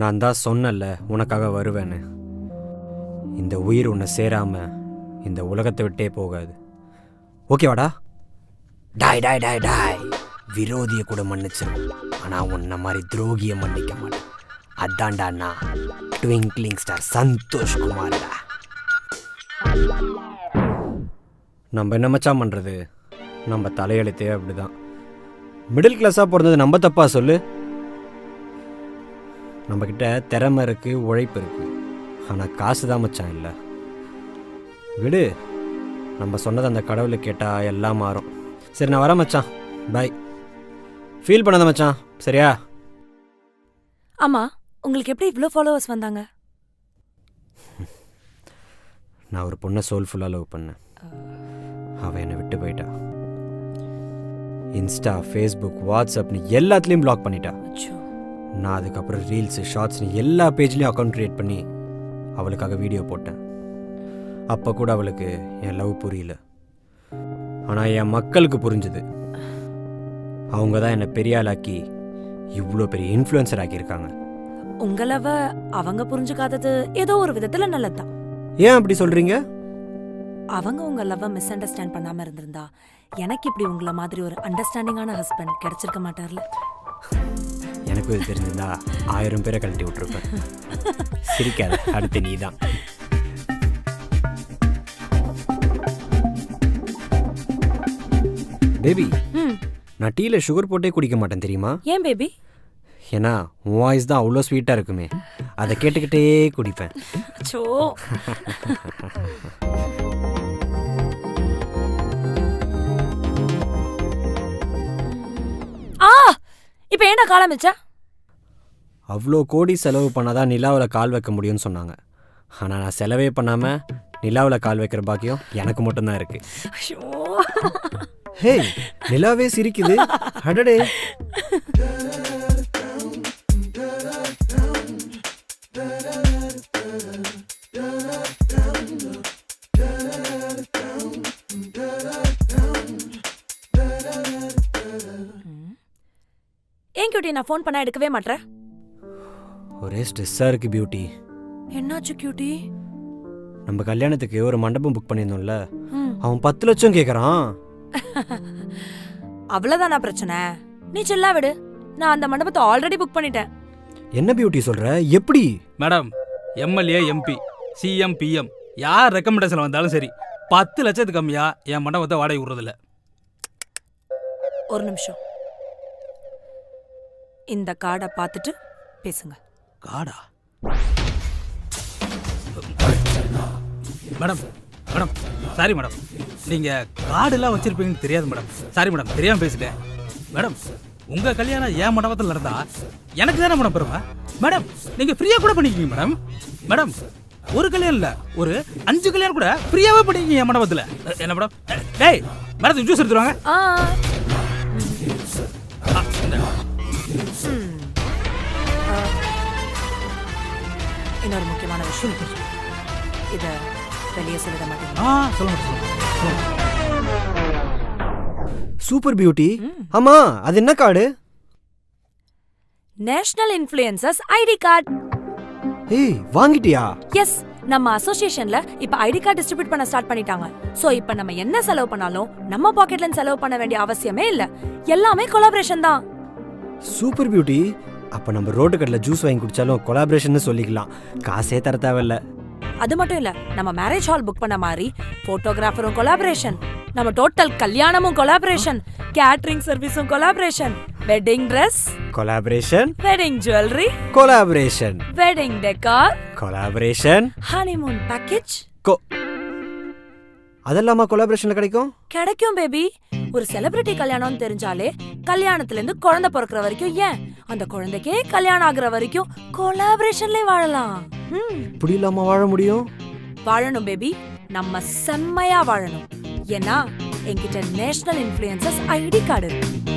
நான் தான் சொன்னல உனக்காக வருவேன்னு. இந்த உயிர் உன்னை சேராம இந்த உலகத்தை விட்டே போகாது. ஓகேவாடா டாய் டாய் டாய் டாய். விரோதியை கூட மன்னிச்சிடும் ஆனால் உன்னை மாதிரி துரோகியை மன்னிக்க மாட்டேன். அதான்டா நான். ட்விங்க்லிங் ஸ்டார் சந்தோஷ் குமார்டா. நம்ம என்ன மச்சான் பண்ணுறது நம்ம தலையெழுத்தே அப்படிதான். மிடில் கிளாஸாக பிறந்தது நம்ம தப்பா சொல்லு. நம்மக்கிட்ட திறமை இருக்குது உழைப்பு இருக்குது ஆனால் காசு தான் மச்சான் இல்லை. விடு. நம்ம சொன்னது அந்த கடவுளை கேட்டால் எல்லாம் மாறும். சரி நான் வரேன் மச்சான். பாய் ஃபீல் பண்ணாத மச்சான். சரியா? ஆமா உங்களுக்கு எப்படி இவ்ளோ ஃபாலோவர்ஸ் வந்தாங்க? நான் ஒரு பொண்ணை சோல்ஃபுல்லாக லவ் பண்ணேன். அவள் என்னை விட்டு போயிட்டா. இன்ஸ்டா ஃபேஸ்புக் வாட்ஸ்அப்னு எல்லாத்துலேயும் பிளாக் பண்ணிட்டா. நான் அதுக்கப்புறம் ரீல்ஸு ஷார்ட்ஸ்னு எல்லா பேஜ்லேயும் அக்கௌண்ட் க்ரியேட் பண்ணி அவளுக்காக வீடியோ போட்டேன். அப்போ கூட அவளுக்கு என் லவ் புரியல. ஆனால் என் மக்களுக்கு புரிஞ்சுது. அவங்க தான் என்னை பெரிய ஆளாக்கி இவ்வளோ பெரிய இன்ஃப்ளூயன்சர் ஆக்கியிருக்காங்க. உங்களவ அவங்க புரிஞ்சுக்காதது ஏதோ ஒரு விதத்துல நல்லதுதான். ஏன் அப்படி சொல்கிறீங்க அவங்க உங்க லவ்வ மிஸ் அண்டர்ஸ்டாண்ட் பண்ணாம இருந்திருந்தா எனக்கு இப்படி உங்கள மாதிரி ஒரு அண்டர்ஸ்டாண்டிங்கான ஹஸ்பண்ட் கிடைச்சிருக்க மாட்டார்ல. எனக்கும் இது தெரிஞ்சிருந்தா ஆயிரம் பேரை கழட்டி விட்டுருப்பேன். சிரிக்காத அடுத்து நீ தான் பேபி நான் டீயில் சுகர் போட்டே குடிக்க மாட்டேன் தெரியுமா? ஏன் பேபி ஏன்னா உன் வாய்ஸ் தான் அவ்வளோ ஸ்வீட்டாக இருக்குமே. அதை கேட்டுக்கிட்டே குடிப்பேன். அச்சோ. ஆ! இப்போ ஏன்டா காலம் வச்சா அவ்வளோ கோடி செலவு பண்ணாதான் நிலாவில் கால் வைக்க முடியும்னு சொன்னாங்க. ஆனால் நான் செலவே பண்ணாமல் நிலாவில் கால் வைக்கிற பாக்கியம் எனக்கு மட்டும்தான் இருக்கு. ஐயோ ஹே நிலாவே சிரிக்குது. அடடே. ஏன் நான் ஃபோன் பண்ணா எடுக்கவே மாட்டேன் ஒரே ஸ்ட்ரெஸ்ஸாக இருக்கு பியூட்டி என்னாச்சு கியூட்டி நம்ம கல்யாணத்துக்கு ஒரு மண்டபம் புக் பண்ணியிருந்தோம்ல. ம். அவன் பத்து லட்சம் கேட்குறான் அவ்வளவுதானா பிரச்சனை? நீ செல்லா விடு. நான் அந்த மண்டபத்தை ஆல்ரெடி புக் பண்ணிட்டேன். என்ன பியூட்டி சொல்ற? எப்படி? Madam MLA MP CM PM யார் ரெக்கமெண்டேஷன் வந்தாலும் சரி பத்து லட்சத்துக்கு கம்மியா என் மண்டபத்தை வாடகை விடுறதில்ல. ஒரு நிமிஷம். இந்த கார்டை பார்த்துட்டு பேசுங்க. காடா? Madam madam sorry madam. நீங்க கார்டெல்லாம் வச்சிருப்பீங்கன்னு தெரியாது மேடம். சாரி மேடம் தெரியாம பேசிட்டேன். மேடம் உங்க கல்யாணம் என் மண்டபத்தில் நடந்தா எனக்கு தானே மேடம் பெருமை? மேடம் நீங்க ஃப்ரீயா கூட பண்ணிக்கிங்க மேடம். மேடம் ஒரு கல்யாணம் இல்ல ஒரு அஞ்சு கல்யாணம் கூட ஃப்ரீயாவே பண்ணிக்கிங்க என் மண்டபத்தில். என்ன மேடம்? டேய் மேடம் ஜூஸ் எடுத்துருவாங்க இன்னொரு முக்கியமான விஷயம் இத வெளியே சொல்லிட மாட்டேங்க ஆ சொல்லுங்க. சூப்பர் பியூட்டி ஆமா அது என்ன card? National influencers ID card ஏய் வாங்கிட்டியா? எஸ் நம்ம அசோசியேஷன்ல இப்ப ஐடி கார்டு டிஸ்ட்ரிபியூட் பண்ண ஸ்டார்ட் பண்ணிட்டாங்க. சோ இப்ப நம்ம என்ன செலவு பண்ணாலும் நம்ம பாக்கெட்ல செலவு பண்ண வேண்டிய அவசியமே இல்ல. எல்லாமே கொலாபரேஷன் தான். சூப்பர் பியூட்டி அப்ப நம்ம ரோட்டு கடையில் ஜூஸ் வாங்கி குடிச்சாலும் கொலாபரேஷன் சொல்லிக்கலாம். காசே தர தேவையில்ல. அது மட்டும் இல்ல நம்ம மேரேஜ் ஹால் புக் பண்ண மாதிரி போட்டோகிராஃபரும் கொலாபரேஷன் நம்ம டோட்டல் கல்யாணமும் கொலாபரேஷன் கேட்டரிங் சர்வீஸும் collaboration wedding dress collaboration wedding jewellery collaboration wedding decor collaboration honeymoon package கோ அதெல்லாமா கொலாபரேஷன்ல கிடைக்கும்? கிடைக்கும் பேபி ஒரு செலிபிரிட்டி கல்யாணம்னு தெரிஞ்சாலே கல்யாணத்துல இருந்து குழந்தை பிறக்கிற வரைக்கும் ஏன்? அந்த குழந்தைக்கே கல்யாணம் ஆகுற வரைக்கும் கொலாபரேஷன்ல வாழலாம். ம், இப்படி இல்லாம வாழ முடியும்? வாழணும் பேபி நம்ம செம்மையா வாழணும். ஏன்னா என்கிட்ட நேஷனல் இன்ஃப்ளூயன்சஸ் ஐடி கார்டு இருக்கு.